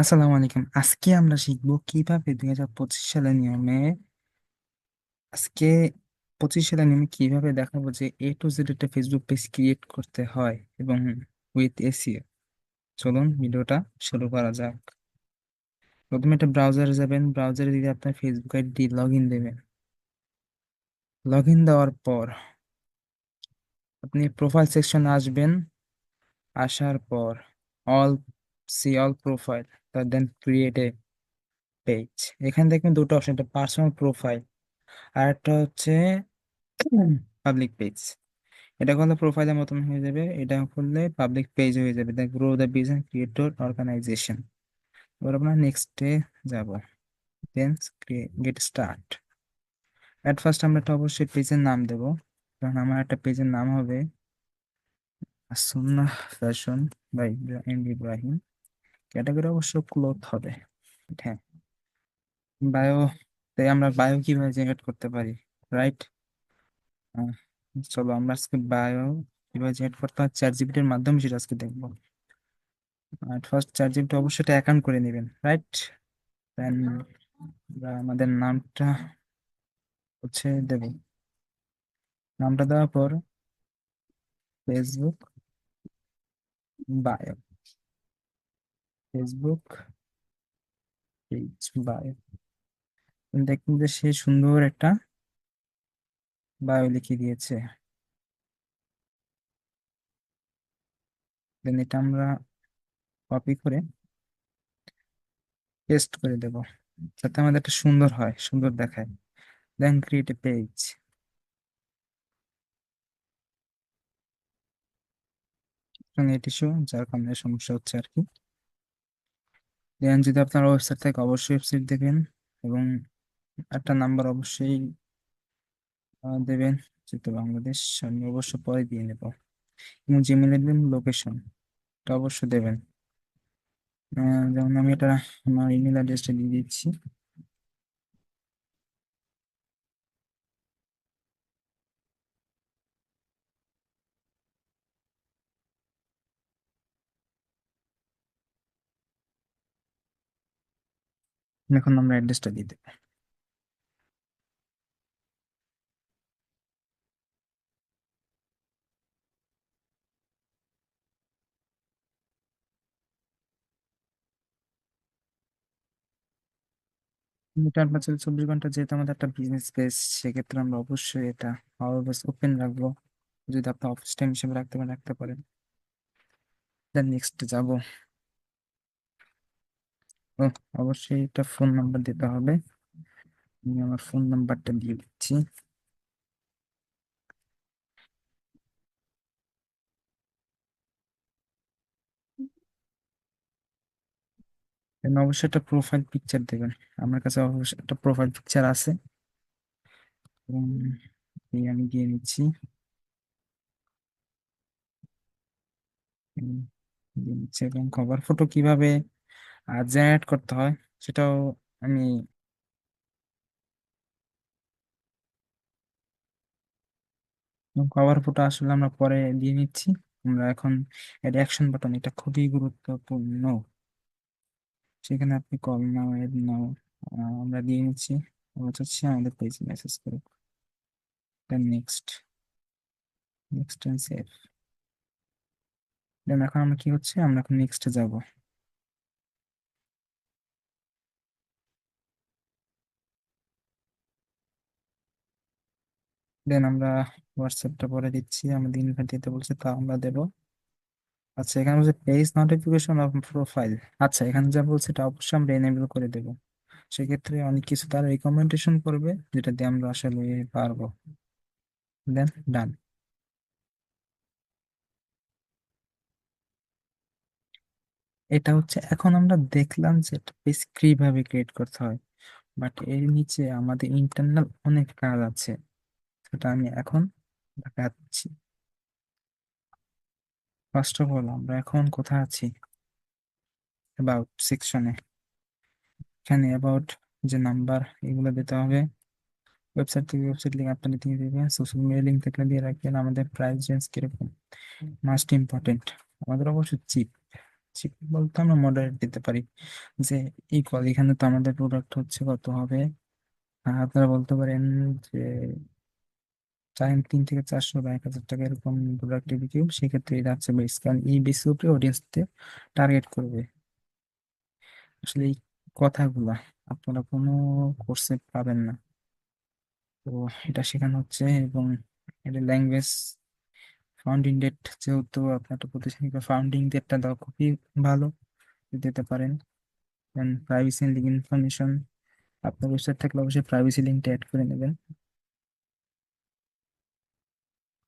আসসালামু আলাইকুম। আজকে আমরা শিখব কীভাবে দুই হাজার পঁচিশ সালের নিয়মে, আজকে পঁচিশ সালের নিয়মে কীভাবে দেখাবো যে এ টু জেড একটা ফেসবুক পেজ ক্রিয়েট করতে হয় এবং উইথ এসিও চলুন ভিডিওটা শুরু করা যাক। প্রথমে একটা ব্রাউজারে যাবেন। ব্রাউজারে দিকে আপনার ফেসবুক আইডি লগ ইন দেবেন। লগ ইন দেওয়ার পর আপনি প্রোফাইল সেকশন আসবেন। আসার পর all see all profile then create a page এখানে দেখবেন দুটো অপশন একটা পার্সোনাল প্রোফাইল আর একটা হচ্ছে পাবলিক পেজ এটা করলে প্রোফাইলের মতন হয়ে যাবে, এটা করলে পাবলিক পেজ হয়ে যাবে দেখ grow the business creator organization এবার আমরা নেক্সটে যাব then get start at first আমরা একটা অবশ্যই পেজের নাম দেব, কারণ আমার একটা পেজের নাম হবে Sunnah fashion by M Ibrahim category অবশ্য ক্লোথ হবে। হ্যাঁ। বায়ো, তাই আমরা বায়ো কীভাবে জেনারেট করতে পারি? রাইট? চলো আমরা আজকে বায়ো কীভাবে জেনারেট করতে হয়? চ্যাট জিপিটির মাধ্যমে সেটা আজকে দেখব। আর ফার্স্ট চ্যাট জিপিটি অবশ্যই এটা অ্যাকাউন্ট করে নেবেন রাইট দেন আমাদের নামটা হচ্ছে দেব। নামটা দেওয়ার পর Facebook bio Facebook page bio দেখুন যে সে সুন্দর একটা বায়ো লিখে দিয়েছে। দেন এটা আমরা কপি করে পেস্ট করে দেব, যাতে আমাদের একটা সুন্দর হয়, সুন্দর দেখায়। Then create a page net issue যার কারণে সমস্যা হচ্ছে আর কি। দেন যদি আপনার ওয়েবসাইট থাকে অবশ্যই ওয়েবসাইট দেবেন এবং একটা নাম্বার অবশ্যই দেবেন, যেহেতু বাংলাদেশ, আমি অবশ্য পরে দিয়ে নেব। এবং জিমেলে দেবেন লোকেশন এটা অবশ্যই দেবেন। যেমন আমি এটা, আমার ইমেল অ্যাড্রেসটা দিয়ে দিচ্ছি। এখন আমরা অ্যাড্রেসটা দিয়ে দেবো চব্বিশ ঘণ্টা যেহেতু আমাদের একটা বিজনেস পেজ সেক্ষেত্রে আমরা অবশ্যই এটা অলওয়েজ ওপেন রাখব। যদি আপনি অফিস টাইম হিসেবে রাখতে পারেন রাখতে পারেন। দেন নেক্সট যাব। অবশ্যই একটা ফোন নাম্বার দিতে হবে। আমি আমার ফোন নাম্বারটা দিয়ে দিচ্ছি। অবশ্যই একটা প্রোফাইল পিকচার দেবেন। আমার কাছে অবশ্যই একটা প্রোফাইল পিকচার আছে। আমি দিয়ে নিচ্ছি দিয়ে নিচ্ছি এবং কভার ফটো কীভাবে জেনারেট করতে হয়, সেটাও আমি কভার ফটো আসলে আমরা পরে দিয়ে নিচ্ছি। আমরা এখন এর অ্যাকশন বাটন এটা খুবই গুরুত্বপূর্ণ। সেখানে আপনি কল নাও এড নাও আমরা দিয়ে নিচ্ছি। আমরা চাচ্ছি আমাদের পেজে মেসেজ করুক। নেক্সট নেক্সট সেভ দেন এখন আমরা কি হচ্ছে? আমরা এখন নেক্সটে যাব। দেন আমরা হোয়াটসঅ্যাপটা পরে দিচ্ছি আমাদের ইনভাইট দিতে বলছে তা আমরা দেব। আচ্ছা এখানে বলছে পেজ নোটিফিকেশন অফ প্রোফাইল আচ্ছা এখানে যা বলছে এটা অবশ্যই আমরা এনেবল করে দেব। সেক্ষেত্রে অনেক কিছু তারা রিকমেন্ডেশন করবে, যেটা দিয়ে আমরা আসলে পারব। দেন ডান এটা হচ্ছে, এখন আমরা দেখলাম যে একটা পেজ কীভাবে ক্রিয়েট করতে হয়। বাট এর নিচে আমাদের ইন্টারনাল অনেক কাজ আছে। সেটা আমি এখন দেখাচ্ছি ফার্স্ট অফ অল আমরা এখন কোথায় আছি? অ্যাবাউট সেকশনে এখানে অ্যাবাউট যে নাম্বার এগুলো দিতে হবে। ওয়েবসাইট থেকে ওয়েবসাইট লিঙ্ক আপনারা দিয়ে দেবেন সোশ্যাল মিডিয়া লিঙ্ক থাকলে দিয়ে রাখবেন। আমাদের প্রাইস রেঞ্জ কীরকম? মাস্ট ইম্পর্টেন্ট আমাদের অবশ্যই চিপ চিপ বলতে আমরা মডারেট দিতে পারি। যে ইকুয়াল এখানে তো আমাদের প্রোডাক্ট হচ্ছে কত হবে? আপনারা বলতে পারেন যে চার তিন থেকে চারশো বা এক হাজার টাকা এরকম প্রোডাক্টিভিটি সেক্ষেত্রে এটা হচ্ছে বেস কারণ এই বেসের উপরে অডিয়েন্সকে টার্গেট করবে। আসলে এই কথাগুলা আপনারা কোনো কোর্সে পাবেন না। তো এটা শেখানো হচ্ছে এবং এটা ল্যাঙ্গুয়েজ ফাউন্ডিং ডেট যেহেতু আপনার একটা প্রতিষ্ঠানিক ফাউন্ডিং ডেটটা দেওয়া খুবই ভালো, দিতে পারেন। প্রাইভেসি লিঙ্ক ইনফরমেশন আপনার ওয়েবসাইট থাকলে অবশ্যই প্রাইভেসি লিঙ্কটা অ্যাড করে নেবেন।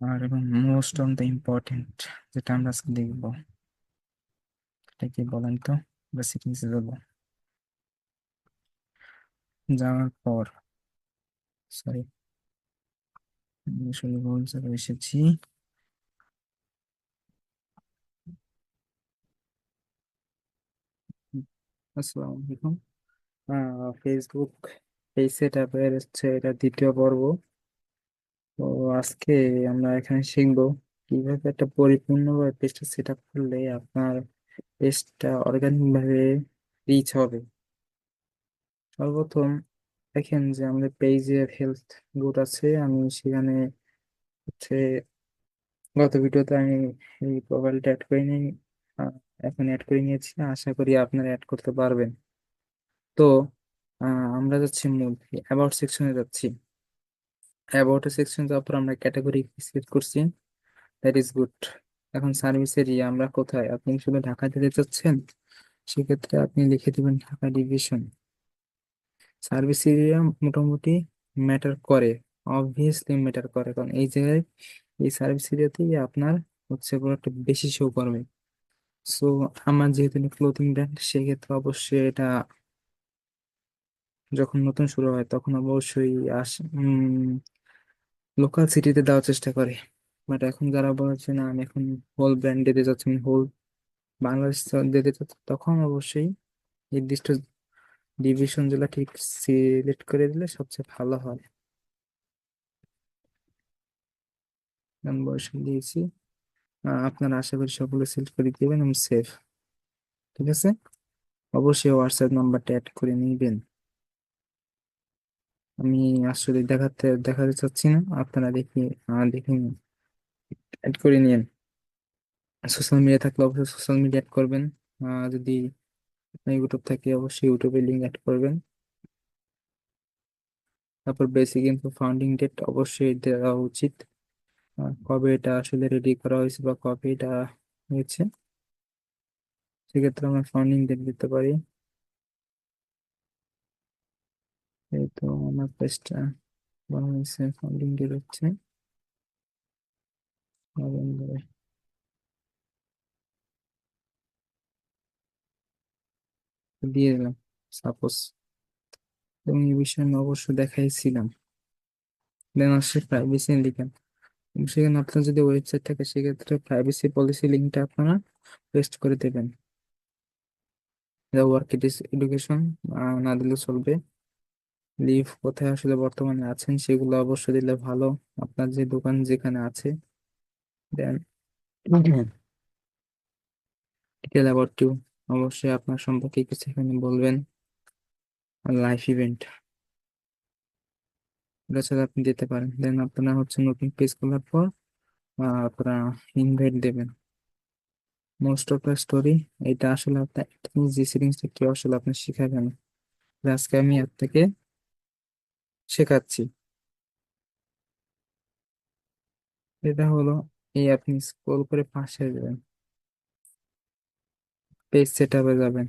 আর এবং মোস্ট অন দ্য ইম্পর্টেন্ট যেটা আমরা আজকে দেখব, এটা কি বলেন তো? বেসিক নিচে যাব যাওয়ার পর সরি আসলে ভুল জায়গায় এসেছি। আসসালামু আলাইকুম। ফেসবুক পেজ সেট আপের হচ্ছে এটা দ্বিতীয় পর্ব। তো আজকে আমরা এখানে শিখব কীভাবে একটা পরিপূর্ণভাবে পেজটা সেট আপ করলে আপনার পেজটা অর্গানিক ভাবে রিচ হবে। সর্বপ্রথম দেখেন যে আমাদের পেজের হেলথ গুড আছে। আমি সেখানে হচ্ছে গত ভিডিওতে আমি এই প্রোফাইলটা অ্যাড করে নিই। এখন অ্যাড করে নিয়েছি। আশা করি আপনারা অ্যাড করতে পারবেন। তো আমরা যাচ্ছি মূল অ্যাবাউট সেকশনে যাচ্ছি। অ্যাবাউট সেকশন যাওয়ার পর আমরা ক্যাটাগরি সিলেক্ট করছি। দ্যাট ইজ গুড এখন সার্ভিস এরিয়া আমরা কোথায়? আপনি শুধু ঢাকা দিতে চাচ্ছেন? সেক্ষেত্রে আপনি লিখে দিবেন ঢাকা ডিভিশন সার্ভিস এরিয়া মোটামুটি ম্যাটার করে। অবভিয়াসলি ম্যাটার করে। কারণ এই জায়গায় এই সার্ভিস এরিয়াতেই আপনার হচ্ছে প্রোডাক্ট বেশি শো করবে। সো আমার যেহেতু ক্লোথিং ব্র্যান্ড সেক্ষেত্রে অবশ্যই এটা যখন নতুন শুরু হয়, তখন অবশ্যই আস লোকাল সিটিতে দেওয়ার চেষ্টা করে। বাট এখন যারা বলছে, না, আমি এখন হোল ব্র্যান্ড দিতে চাচ্ছি, আমি হোল বাংলাদেশ দিতে চাচ্ছি, তখন অবশ্যই নির্দিষ্ট ডিভিশন যেগুলো ঠিক সিলেক্ট করে দিলে সবচেয়ে ভালো হয়। বয়স দিয়েছি। আপনারা আশা করি সবগুলো সিলেক্ট করে দিবেন এবং সেভ ঠিক আছে? অবশ্যই হোয়াটসঅ্যাপ নাম্বারটা অ্যাড করে নিবেন। আমি আসলে দেখাতে দেখাতে চাচ্ছি না। আপনারা দেখি দেখে অ্যাড করে নিন সোশ্যাল মিডিয়া থাকলে অবশ্যই সোশ্যাল মিডিয়া অ্যাড করবেন। যদি ইউটিউব থাকে, অবশ্যই ইউটিউবে লিঙ্ক অ্যাড করবেন। তারপর বেসিক ইনফো ফাউন্ডিং ডেট অবশ্যই দেওয়া উচিত। কবে এটা আসলে রেডি করা হয়েছে বা কবে এটা হয়েছে? সেক্ষেত্রে আমরা ফাউন্ডিং ডেট দিতে পারি। এই তো আমার পেজটা বাংলাদেশে ফাউন্ডিং ডেট হচ্ছে। নভেম্বরে দিয়ে দিলাম সাপোজ এবং এই বিষয়ে আমি অবশ্য দেখাইছিলাম। দেন আসছে প্রাইভেসি লিখেন সেখানে আপনার যদি ওয়েবসাইট থাকে, সেক্ষেত্রে প্রাইভেসি পলিসি লিঙ্কটা আপনারা পেস্ট করে দেবেন। ওয়ার্ক ইট ইস এডুকেশন না দিলে চলবে। লিভ কোথায় আসলে বর্তমানে আছেন সেগুলো অবশ্যই দিলে ভালো। আপনার যে দোকান যেখানে আছে, দেন ডিটেল অ্যাবাউট ইউ অবশ্যই আপনার সম্পর্কে কিছু এখানে বলবেন। লাইফ ইভেন্ট এটা ছাড়া আপনি দিতে পারেন। দেন আপনারা হচ্ছে নতুন পেজ খোলার পর আপনারা ইনভাইট দেবেন। মোস্ট অফ দ্য স্টোরি এটা আসলে আপনার যে সেটিংসটা কেউ আসলে আপনি শিখাবেন? আজকে আমি আপনাকে শেখাচ্ছি। এটা হলো এই আপনি স্ক্রল করে পাশে যাবেন। পেজ সেট আপে যাবেন।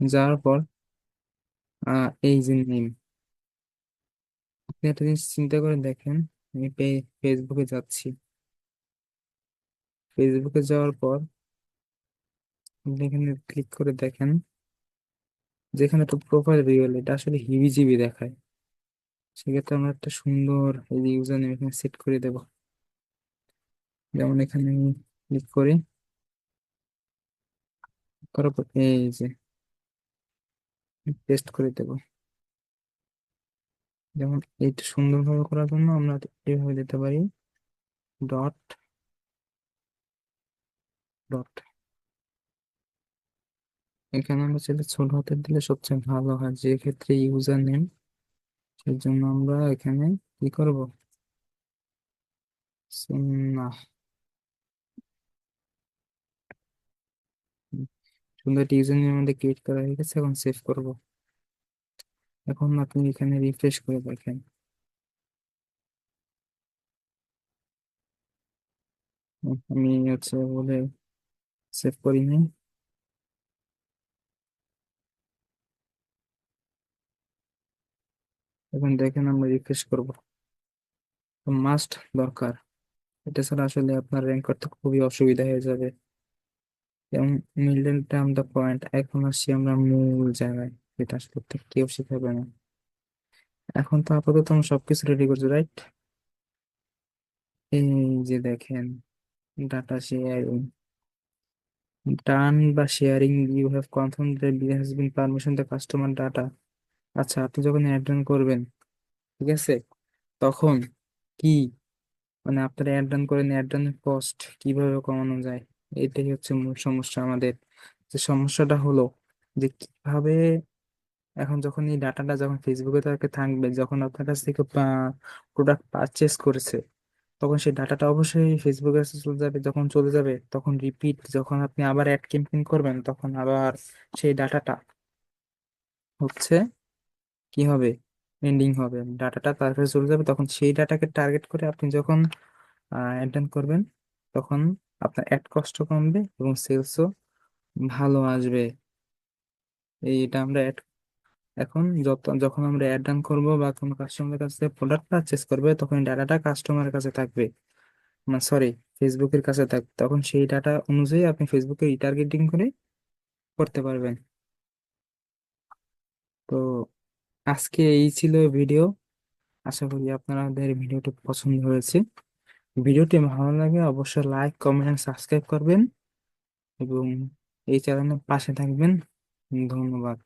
যাওয়ার পর এই যে নেম আপনি একটা জিনিস চিন্তা করে দেখেন, আমি ফেসবুকে যাচ্ছি। ফেসবুকে যাওয়ার পর, আপনি এখানে ক্লিক করে দেখেন, যেখানে একটা প্রোফাইল রিয়েল এটা আসলে হিবিজিবি দেখায়। সেক্ষেত্রে আমরা একটা সুন্দর এই ইউজার নেম এখানে সেট করে দেব। যেমন এখানে আমি ক্লিক করি। করার পর এই যে পেস্ট করে দেব। যেমন এইটা সুন্দরভাবে করার জন্য আমরা এইভাবে দিতে পারি। ডট ডট এখানে আমরা চাইলে ছোট হাতের দিলে সবচেয়ে ভালো হয়। যে ক্ষেত্রে ইউজার নেম সেই জন্য আমরা এখানে কি করব? সুন্নাহ। সুন্দর ইউজার নেম আমাদের ক্রিয়েট করা হয়ে গেছে, এখন সেভ করব। এখন আপনি এখানে রিফ্রেশ করে দেখেন। আমি হচ্ছে বলে সেভ করিনি। এখন দেখেন আমরা রিফ্রেশ করব। মাস্ট দরকার। এটা ছাড়া আসলে আপনার র্যাঙ্ক করতে খুবই অসুবিধা হয়ে যাবে। এবং মিডল টার্ম দ্য পয়েন্ট এখন আসছি আমরা মূল জায়গায়। যেটা আসলে কেউ শেখাবে না। এখন তো আপাতত আমরা সবকিছু রেডি করছি রাইট এই যে দেখেন ডাটা শেয়ারিং ডান বা sharing you have confirm that be has been permission the customer data আচ্ছা আপনি যখন অ্যাড করবেন, ঠিক আছে? তখন কি? মানে আপনারা অ্যাড রান করেন অ্যাড কস্ট কীভাবে কমানো যায়? এটাই হচ্ছে মূল সমস্যা আমাদের। যে সমস্যাটা হলো যে কীভাবে এখন যখন এই ডাটাটা যখন ফেসবুকে তাকে থাকবে, যখন আপনার কাছ থেকে প্রোডাক্ট পারচেস করেছে, তখন সেই ডাটাটা অবশ্যই ফেসবুকের কাছে চলে যাবে। যখন চলে যাবে, তখন রিপিট যখন আপনি আবার অ্যাড ক্যাম্পেইন করবেন, তখন আবার সেই ডাটাটা হচ্ছে কি হবে? এন্ডিং হবে। ডাটাটা তার কাছে চলে যাবে। তখন সেই ডাটাকে টার্গেট করে আপনি যখন অ্যাড করবেন, তখন আপনার অ্যাড কস্ট কমবে এবং সেলসও ভালো আসবে। এই এটা আমরা অ্যাড এখন যত, যখন আমরা অ্যাড রান করব বা কোনো কাস্টমারের কাছে প্রোডাক্ট পারচেস করবে, তখন ডাটাটা কাস্টমারের কাছে থাকবে। মানে সরি ফেসবুকের কাছে থাকবে। তখন সেই ডাটা অনুযায়ী আপনি ফেসবুকে রিটার্গেটিং করে করতে পারবেন। তো আজকে এই ছিল ভিডিও। আশা করি আপনাদের ভিডিওটি পছন্দ হয়েছে। ভিডিওটি ভালো লাগে অবশ্যই লাইক কমেন্ট সাবস্ক্রাইব করবেন এবং এই চ্যানেলের পাশে থাকবেন। ধন্যবাদ।